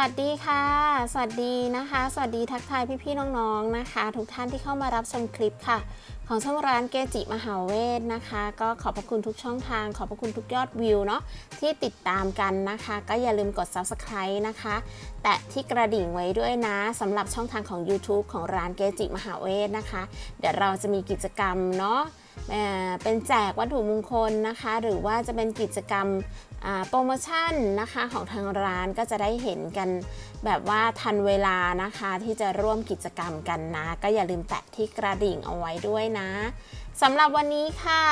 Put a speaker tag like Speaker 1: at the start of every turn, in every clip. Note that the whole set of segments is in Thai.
Speaker 1: วัสดีค่ะ สวัสดีนะคะ สวัสดีทักทายพี่ๆน้องๆนะคะ ทุกท่านที่เข้ามารับชมคลิปค่ะ ของช่องร้านเกจิมหาเวทนะคะ ก็ขอบพระคุณทุกช่องทาง ขอบพระคุณทุกยอดวิวเนาะที่ติดตามกันนะคะ ก็อย่าลืมกด subscribe นะคะ แตะที่กระดิ่งไว้ด้วยนะสำหรับช่องทางของ YouTube ของร้านเกจิมหาเวทนะคะ เดี๋ยวเราจะมีกิจกรรมเนาะเป็นแจกวัตถุมงคลนะคะ หรือว่าจะเป็นกิจกรรมโปรโมชั่นนะคะของทางร้านก็จะได้เห็นกันแบบว่าทันเวลานะคะที่จะร่วมกิจกรรมกันนะ ก็อย่าลืมแตะที่กระดิ่งเอาไว้ด้วยนะสำหรับวันนี้ค่ะ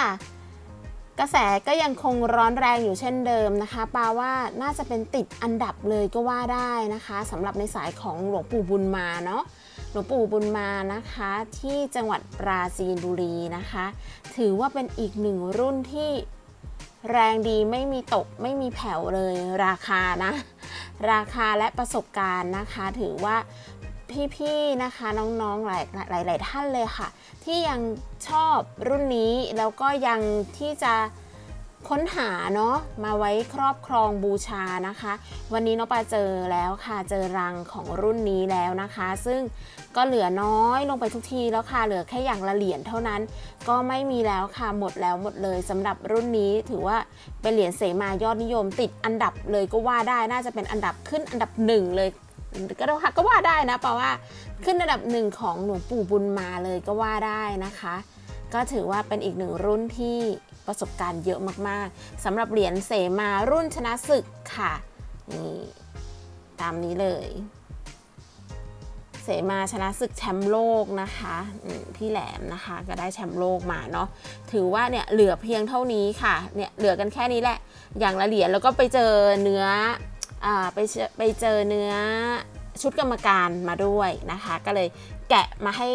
Speaker 1: กระแสก็ยังคงร้อนแรงอยู่เช่นเดิมนะคะปาว่าน่าจะเป็นติดอันดับเลยก็ว่าได้นะคะสำหรับในสายของหลวงปู่บุญมาเนาะ หลวงปู่บุญมานะคะที่จังหวัดปราจีนบุรีนะคะ ถือว่าเป็นอีกหนึ่งรุ่นที่แรงดีไม่มีตกไม่มีแผ่วเลยราคานะ ราคาและประสบการณ์นะคะ ถือว่าพี่ๆนะคะน้องๆหลายหลายหลายท่านเลยค่ะ ที่ยังชอบรุ่นนี้แล้วก็ยังที่จะ ค้นหาเนาะมาไว้ครอบครองบูชานะคะ วันนี้น้องปาเจอแล้วค่ะเจอรังของรุ่นนี้แล้วนะคะ ซึ่งก็เหลือน้อยลงไปทุกทีแล้วค่ะเหลือแค่อย่างละเหรียญเท่านั้น ก็ไม่มีแล้วค่ะหมดแล้วหมดเลยสำหรับรุ่นนี้ถือว่าเป็นเหรียญเสมายอดนิยม ติดอันดับเลยก็ว่าได้น่าจะเป็นอันดับขึ้นอันดับหนึ่งเลยก็ได้ก็ว่าได้นะเพราะว่าขึ้นอันดับหนึ่งของหลวงปู่บุญมาเลยก็ว่าได้นะคะ ก็ถือว่าเป็นอีกหนึ่งรุ่นที่ ประสบการณ์เยอะมากๆสำหรับเหรียญเสมารุ่นชนะศึกค่ะนี่ตามนี้เลย เสมาชนะศึกแชมป์โลกนะคะพี่แหลมนะคะ ก็ได้แชมป์โลกมาเนาะถือว่าเนี่ยเหลือเพียงเท่านี้ค่ะเนี่ยเหลือกันแค่นี้แหละ อย่างละเหรียญแล้วก็ไปเจอเนื้ออไปไปเจอเนื้อชุดกรรมการมาด้วยนะคะ ก็เลย แกะมาให้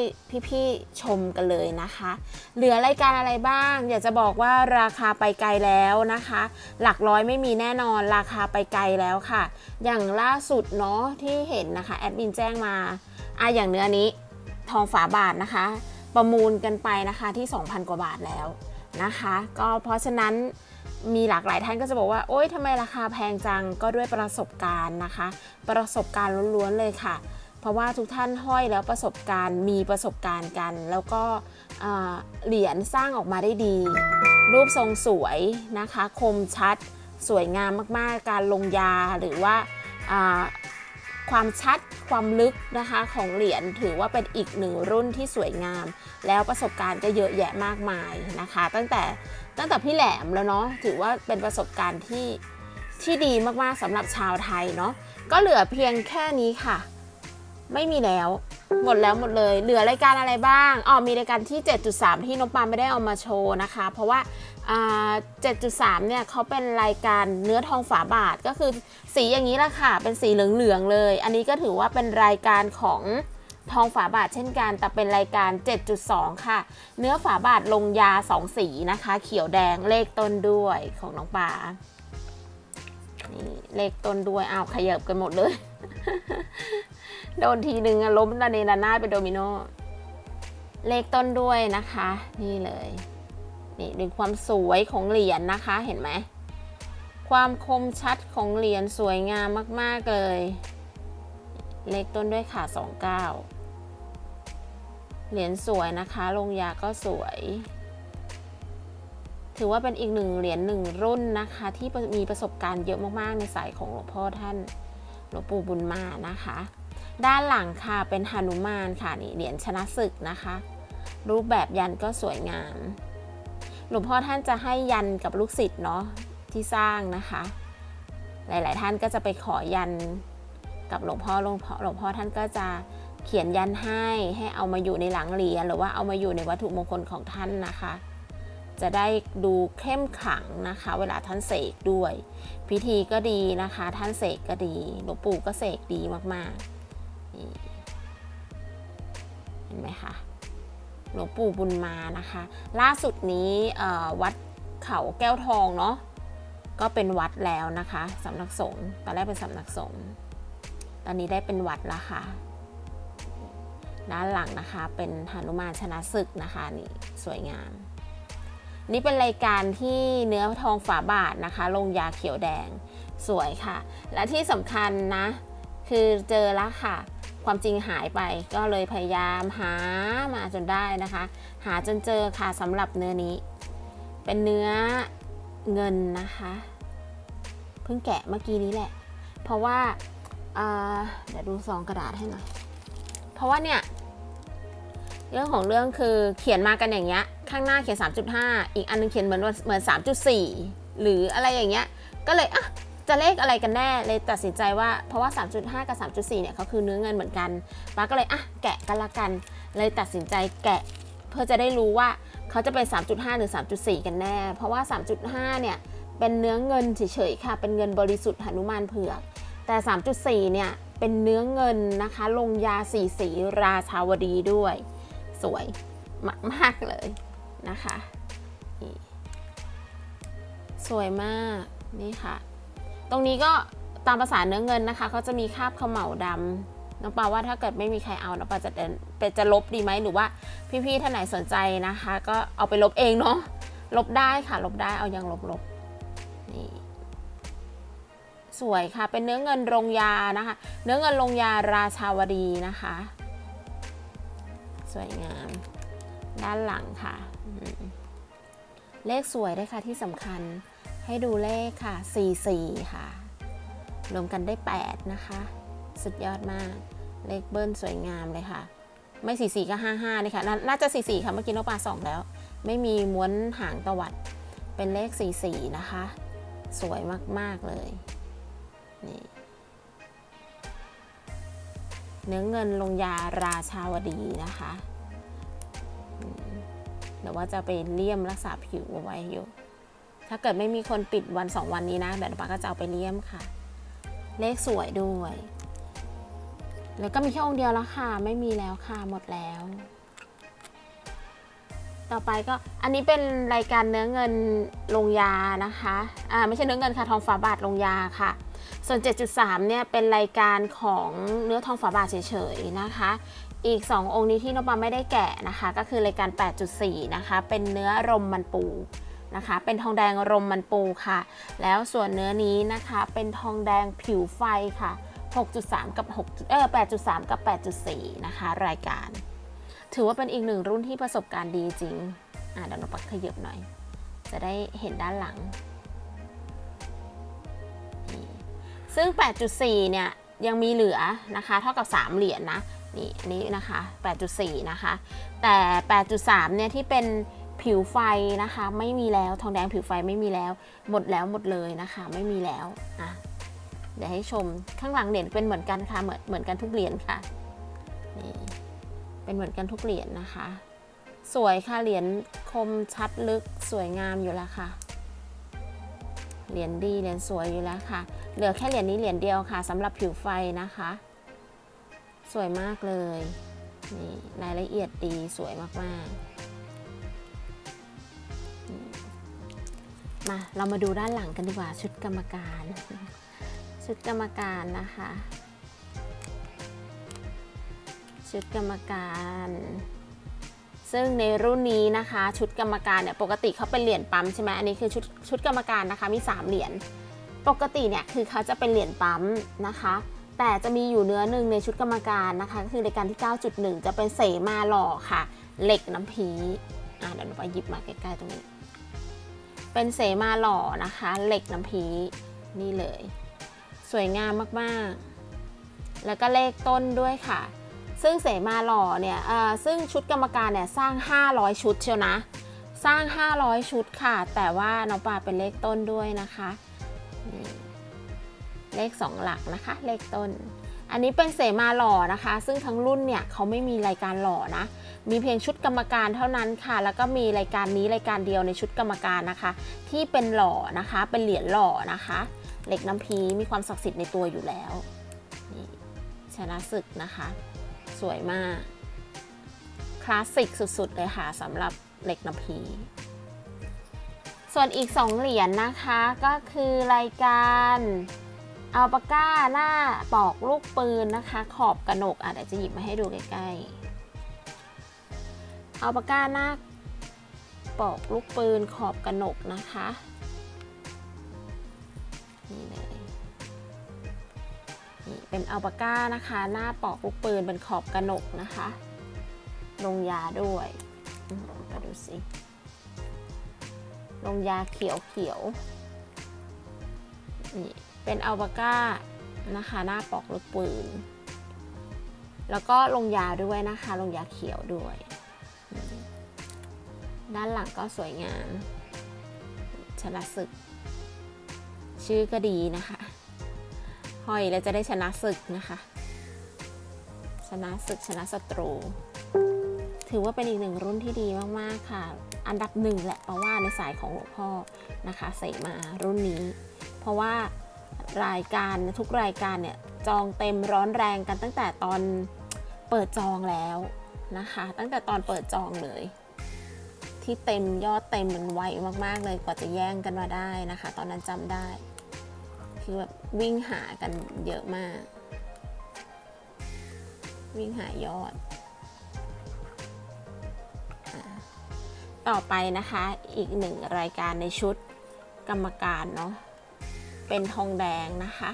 Speaker 1: พี่ๆชมกันเลยนะคะ เหลือรายการอะไรบ้าง อยากจะบอกว่าราคาไปไกลแล้วนะคะ หลักร้อยไม่มีแน่นอนราคาไปไกลแล้วค่ะ อย่างล่าสุดเนาะที่เห็นนะคะ แอดมินแจ้งมาอะอย่างเนื้อนี้ทองฝาบาทนะคะ ประมูลกันไปนะคะที่ 2,000 กว่าบาทแล้วนะคะ ก็เพราะฉะนั้นมีหลากหลายท่านก็จะบอกว่า โอ๊ยทำไมราคาแพงจังก็ด้วยประสบการณ์นะคะ ประสบการณ์ล้วนๆเลยค่ะ เพราะว่าทุกท่านห้อยแล้วประสบการณ์มีประสบการณ์กัน แล้วก็เหรียญสร้างออกมาได้ดี รูปทรงสวยนะคะ คมชัด สวยงามมากๆ การลงยาหรือว่าอ่าความชัดความลึกนะคะของเหรียญถือว่าเป็นอีกหนึ่งรุ่นที่สวยงาม แล้วประสบการณ์ก็เยอะแยะมากมายนะคะ ตั้งแต่ตั้งแต่พี่แหลมแล้วเนาะถือว่าเป็นประสบการณ์ที่ที่ดีมากๆสำหรับชาวไทยเนาะก็เหลือเพียงแค่นี้ค่ะ ไม่มีแล้ว หมดแล้วหมดเลย เหลือรายการอะไรบ้างอ๋อมีรายการที่ 7.3 ที่นกปาไม่ได้เอามาโชว์นะคะ เพราะว่าอ่า7.3 เนี่ยเขาเป็นรายการเนื้อทองฝาบาทก็คือสีอย่างนี้ละค่ะ เป็นสีเหลืองๆเลย อันนี้ก็ถือว่าเป็นรายการของทองฝาบาทเช่นกัน แต่เป็นรายการ 7.2 ค่ะ เนื้อฝาบาทลงยา 2 สีนะคะ เขียวแดงเลขต้นด้วยของน้องปานี่เลขต้นด้วยอ้าวขยับกันหมดเลย โดนทีหนึ่งล้มระเนระนาดเป็นโดมิโนเลขต้นด้วยนะคะ นี่เลย นี่ดูความสวยของเหรียญนะคะเห็นไหมความคมชัดของเหรียญสวยงามมาก ๆ เลย เลขต้นด้วยค่ะ29 เหรียญสวยนะคะ ลงยาก็สวย ถือว่าเป็นอีกหนึ่งเหรียญหนึ่งรุ่นนะคะ ที่มีประสบการณ์เยอะมาก ๆ ในสายของหลวงพ่อท่านหลวงปู่บุญมานะคะ ด้านหลังค่ะเป็นหนุมานค่ะนี่เหรียญชนะศึกนะคะ รูปแบบยันก็สวยงาม หลวงพ่อท่านจะให้ยันกับลูกศิษย์เนาะที่สร้างนะคะ หลาย ๆ ท่านก็จะไปขอยันกับหลวงพ่อหลวงพ่อหลวงพ่อท่านก็จะเขียนยันให้ให้เอามาอยู่ในหลังเหรียญหรือว่าเอามาอยู่ในวัตถุมงคลของท่านนะคะ จะได้ดูเข้มขลังนะคะ เวลาท่านเสกด้วย พิธีก็ดีนะคะ ท่านเสกก็ดีหลวงปู่ก็เสกดีมากๆ ห็นไหมคะหลวงปู่บุญมานะคะ ล่าสุดนี้วัดเขาแก้วทองเนาะก็เป็นวัดแล้วนะคะสำนักสงฆ์ตอนแรกเป็นสำนักสงฆ์ตอนนี้ได้เป็นวัดแล้วค่ะ ด้านหลังนะคะเป็นหนุมานชนะศึกนะคะนี่สวยงาม นี่เป็นรายการที่เนื้อทองฝาบาทนะคะ ลงยาเขียวแดงสวยค่ะ และที่สำคัญนะ คือเจอแล้วค่ะ ความจริงหายไปก็เลยพยายามหามาจนได้นะคะ หาจนเจอค่ะสำหรับเนื้อนี้ เป็นเนื้อเงินนะคะ เพิ่งแกะเมื่อกี้นี้แหละ เพราะว่าเดี๋ยวดูซองกระดาษให้หน่อยเพราะว่าเนี่ยเรื่องของเรื่องคือเขียนมากันอย่างเงี้ยข้างหน้าเขียน 3.5 อีกอันนึงเขียนเหมือนเหมือน 3.4 หรืออะไรอย่างเงี้ยก็เลยอะ จะเลขอะไรกันแน่เลยตัดสินใจว่าเพราะว่า 3.5 กับ 3.4 เนี่ยเขาคือเนื้อเงินเหมือนกันป้าก็เลยอะแกะกันละกัน เลยตัดสินใจแกะเพื่อจะได้รู้ว่าเขาจะเป็น 3.5 หรือ 3.4 กันแน่ เพราะว่า 3.5 เนี่ยเป็นเนื้อเงินเฉยๆค่ะ เป็นเงินบริสุทธิ์หนุมานเผือก แต่ 3.4 เนี่ยเป็นเนื้อเงินนะคะ ลงยาสีสีราชาวดีด้วย สวยมากๆเลยนะคะ สวยมากนี่ค่ะ ตรงนี้ก็ตามภาษาเนื้อเงินนะคะเขาจะมีคาบเขม่าดำน้องปาว่าถ้าเกิดไม่มีใครเอาน้องปาจะเดินเป็นจะลบดีไหมหรือว่าพี่ๆท่านไหนสนใจนะคะ ก็เอาไปลบเองเนาะลบได้ค่ะ ลบได้เอายังลบลบนี่สวยค่ะ เป็นเนื้อเงินลงยานะคะ เนื้อเงินลงยาราชาวดีนะคะ สวยงาม ด้านหลังค่ะ เลขสวยด้วยค่ะที่สำคัญ ให้ดูเลขค่ะ 44 ค่ะ รวมกันได้ 8 นะคะ สุดยอดมาก เลขเบิ้ลสวยงามเลยค่ะ ไม่ 44 ก็ 55เลยค่ะน,น่าจะ 44 ค่ะ เมื่อกี้นกปลาสองแล้ว ไม่มีม้วนหางตวัด เป็นเลข 44 นะคะ สวยมาก ๆ เลย นี่ เนื้อเงินลงยาราชาวดีนะคะอืมเดี๋ยวว่าจะไปเลี่ยมรักษาผิวเอาไว้อยู่ ถ้าเกิดไม่มีคนปิดวันสองวันนี้นะเดี๋ยวป้าก็จะเอาไปเลี่ยมค่ะ เลขสวยด้วย แล้วก็มีแค่องค์เดียวแล้วค่ะ ไม่มีแล้วค่ะ หมดแล้ว ต่อไปก็อันนี้เป็นรายการเนื้อเงินลงยานะคะ อ่าไม่ใช่เนื้อเงินค่ะทองฝาบาทลงยาค่ะ ส่วน 7.3 เนี่ยเป็นรายการของเนื้อทองฝาบาทเฉยๆนะคะอีก 2 องค์นี้ที่นปาไม่ได้แกะนะคะ ก็คือรายการ 8.4 นะคะ เป็นเนื้อรมมันปู นะคะ เป็นทองแดงรมมันปูค่ะ แล้วส่วนเนื้อนี้นะคะเป็นทองแดงผิวไฟค่ะ 6.3 กับ6เออ8.3 กับ 8.4 นะคะ รายการ ถือว่าเป็นอีกหนึ่งรุ่นที่ประสบการณ์ดีจริง อะเดี๋ยวนปักขยับหน่อย จะได้เห็นด้านหลัง ซึ่ง 8.4 เนี่ยยังมีเหลือนะคะ เท่ากับ 3 เหรียญนะนี่นนี้นะคะ 8.4 นะคะ แต่ 8.3 เนี่ยที่เป็น ผิวไฟนะคะ ไม่มีแล้วทองแดงผิวไฟไม่มีแล้ว หมดแล้วหมดเลยนะคะ ไม่มีแล้วอะเดี๋ยวให้ชมข้างหลังเหรียญเป็นเหมือนกันค่ะเหมือนเหมือนกันทุกเหรียญค่ะนี่เป็นเหมือนกันทุกเหรียญนะคะ สวยค่ะเหรียญคมชัดลึกสวยงามอยู่แล้วค่ะเหรียญดีเหรียญสวยอยู่แล้วค่ะ เหลือแค่เหรียญนี้เหรียญเดียวค่ะสำหรับผิวไฟนะคะ สวยมากเลยนี่รายละเอียดดีสวยมากๆ มาเรามาดูด้านหลังกันดีกว่าชุดกรรมการ ชุดกรรมการนะคะ ชุดกรรมการ ซึ่งในรุ่นนี้นะคะ ชุดกรรมการเนี่ยปกติเขาเป็นเหรียญปั๊มใช่ไหมอันนี้คือชุดชุดกรรมการนะคะมี 3 เหรียญปกติเนี่ยคือเขาจะเป็นเหรียญปั๊มนะคะ แต่จะมีอยู่เนื้อหนึ่งในชุดกรรมการนะคะก็คือรายการที่ 9.1 จะเป็นเสมาหล่อค่ะ เหล็กน้ำพีอะเดี๋ยวหนูไปหยิบมาใกล้ๆตรงนี้ เป็นเสมาหล่อนะคะ เหล็กน้ำพีนี่เลย สวยงามมากๆ แล้วก็เลขต้นด้วยค่ะ ซึ่งเสมาหล่อเนี่ยซึ่งชุดกรรมการเนี่ยสร้าง 500 ชุดเชียวนะ สร้าง 500 ชุดค่ะ แต่ว่าน้องปลาเป็นเลขต้นด้วยนะคะเลข 2 หลักนะคะ เลขต้น อันนี้เป็นเสมาหล่อนะคะ ซึ่งทั้งรุ่นเนี่ยเขาไม่มีรายการหล่อนะ มีเพียงชุดกรรมการเท่านั้นค่ะ แล้วก็มีรายการนี้รายการเดียวในชุดกรรมการนะคะ ที่เป็นหล่อนะคะ เป็นเหรียญหล่อนะคะ เหล็กน้ำพีมีความศักดิ์สิทธิ์ในตัวอยู่แล้วนี่ชนะศึกนะคะ สวยมาก คลาสสิกสุดๆเลยค่ะสำหรับเหล็กน้ำพีส่วนอีก 2 เหรียญนะคะก็คือรายการอัลปาก้าหน้าปอกลูกปืนนะคะ ขอบกระหนกอะเดี๋ยวจะหยิบมาให้ดูใกล้ๆ อัลปาก้าหน้าปอกลูกปืนขอบกระหนกนะคะนี่เลยนี่เป็นอัลปาก้านะคะ หน้าปอกลูกปืนเป็นขอบกระหนกนะคะ ลงยาด้วยอืมาดูสิ ลงยาเขียวเขียวนี่เป็นอัลปาก้านะคะ หน้าปอกลูกปืน แล้วก็ลงยาด้วยนะคะ ลงยาเขียวด้วย ด้านหลังก็สวยงามชนะศึก ชื่อก็ดีนะคะห้อยแล้วจะได้ชนะศึกนะคะ ชนะศึกชนะศัตรู ถือว่าเป็นอีกหนึ่งรุ่นที่ดีมากๆค่ะ อันดับหนึ่งแหละเพราะว่าในสายของหลวงพ่อนะคะเสมารุ่นนี้ เพราะว่ารายการทุกรายการเนี่ยจองเต็มร้อนแรงกันตั้งแต่ตอนเปิดจองแล้วนะคะ ตั้งแต่ตอนเปิดจองเลย ที่เต็มยอดเต็มมันไวมากๆ เลยกว่าจะแย่งกันมาได้นะคะ ตอนนั้นจำได้ คือแบบวิ่งหากันเยอะมาก วิ่งหายอด ต่อไปนะคะอีกหนึ่งรายการในชุดกรรมการเนาะเป็นทองแดงนะคะ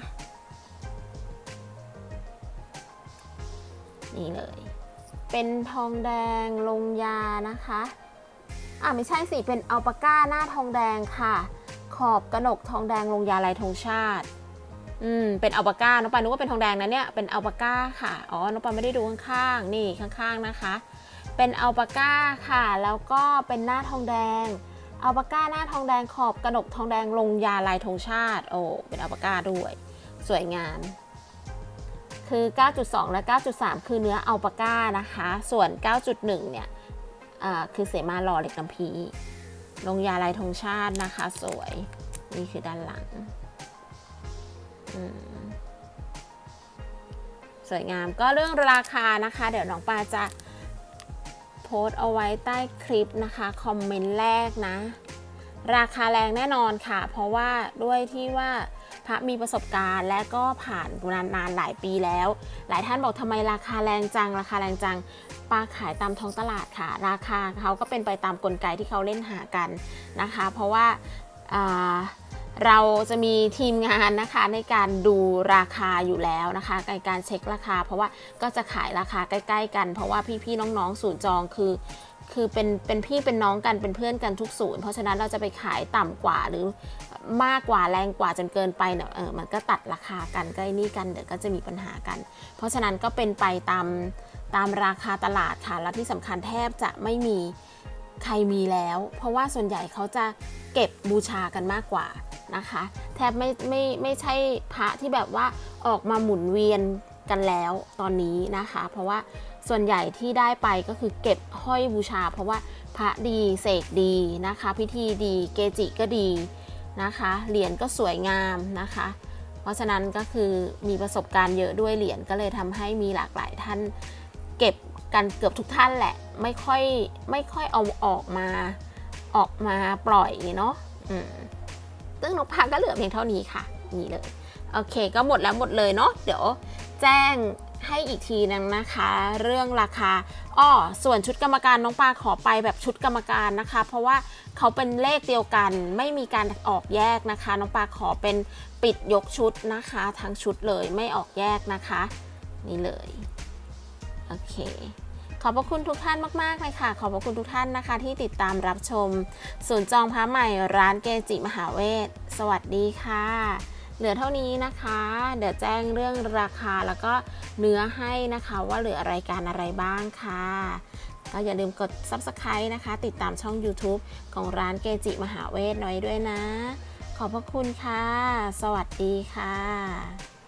Speaker 1: นี่เลย เป็นทองแดงลงยานะคะ อะไม่ใช่สิ เป็นอัลปาก้าหน้าทองแดงค่ะ ขอบกระหนกทองแดงลงยาลายธงชาติ อืม เป็นอัลปาก้าน้องปานึกว่าเป็นทองแดงนะเนี่ย เป็นอัลปาก้าค่ะ อ๋อ น้องปาไม่ได้ดูข้างๆ นี่ข้างๆนะคะ เป็นอัลปาก้าค่ะ แล้วก็เป็นหน้าทองแดง อัลปาก้าหน้าทองแดงขอบกระหนกทองแดงลงยาลายธงชาติ โอ้ เป็นอัลปาก้าด้วย สวยงามคือ 9.2 และ 9.3 คือเนื้ออัลปาก้านะคะ ส่วน 9.1 เนี่ย คือเสมาหล่อเหล็กน้ำพีลงยาลายธงชาตินะคะ สวยนี่คือด้านหลังสวยงามก็เรื่องราคานะคะ เดี๋ยวน้องปาจะโพสต์เอาไว้ใต้คลิปนะคะ คอมเมนต์แรกนะ ราคาแรงแน่นอนค่ะ เพราะว่าด้วยที่ว่าพระมีประสบการณ์และก็ผ่านนานนานหลายปีแล้ว หลายท่านบอกทำไมราคาแรงจัง ราคาแรงจัง ปลาขายตามท้องตลาดค่ะ ราคาเขาก็เป็นไปตามกลไกที่เขาเล่นหากันนะคะ เพราะว่าอ่าเราจะมีทีมงานนะคะในการดูราคาอยู่แล้วนะคะในการเช็คราคา เพราะว่าก็จะขายราคาใกล้ ๆ กัน เพราะว่าพี่ๆน้องๆศูนย์จองคือ คือเป็นเป็นพี่เป็นน้องกันเป็นเพื่อนกันทุกศูนย์เพราะฉะนั้นเราจะไปขายต่ำกว่าหรือมากกว่าแรงกว่าจนเกินไปเนี่ยเออมันก็ตัดราคากันใก็ไอ้นี่กันเดี๋ยวก็จะมีปัญหากัน เพราะฉะนั้นก็เป็นไปตาม ตามราคาตลาดค่ะและที่สำคัญแทบจะไม่มีใครมีแล้ว เพราะว่าส่วนใหญ่เขาจะเก็บบูชากันมากกว่านะคะ แทบไม่ไม่ไม่ใช่พระที่แบบว่าออกมาหมุนเวียนกันแล้วตอนนี้นะคะ เพราะว่าส่วนใหญ่ที่ได้ไปก็คือเก็บห้อยบูชา เพราะว่าพระดีเสกดีนะคะ พิธีดีเกจิก็ดีนะคะเหรียญก็สวยงามนะคะ เพราะฉะนั้นก็คือมีประสบการณ์เยอะด้วยเหรียญก็เลยทำให้มีหลากหลายท่าน เก็บกันเกือบทุกท่านแหละ ไม่ค่อยไม่ค่อยเอาออกมาออกมาปล่อยเนาะซึ่งนกพาก็เหลือเพียงเท่านี้ค่ะ นี่เลย โอเค ก็หมดแล้วหมดเลยเนาะ เดี๋ยวแจ้งให้อีกทีนึงนะคะ เรื่องราคา อ้อ ส่วนชุดกรรมการน้องปลาขอไปแบบชุดกรรมการนะคะ เพราะว่าเขาเป็นเลขเดียวกัน ไม่มีการออกแยกนะคะ น้องปลาขอเป็นปิดยกชุดนะคะ ทั้งชุดเลยไม่ออกแยกนะคะ นี่เลย โอเค ขอบพระคุณทุกท่านมากๆเลยค่ะ ขอบพระคุณทุกท่านนะคะ ที่ติดตามรับชม ศูนย์จองพระใหม่ร้านเกจิมหาเวทสวัสดีค่ะ เหลือเท่านี้นะคะ เดี๋ยวแจ้งเรื่องราคาแล้วก็เนื้อให้นะคะว่าเหลือรายการอะไรบ้างค่ะก็อย่าลืมกด Subscribe นะคะ ติดตามช่อง YouTube ของร้านเกจิมหาเวทน้อยด้วยนะ ขอบพระคุณค่ะ สวัสดีค่ะ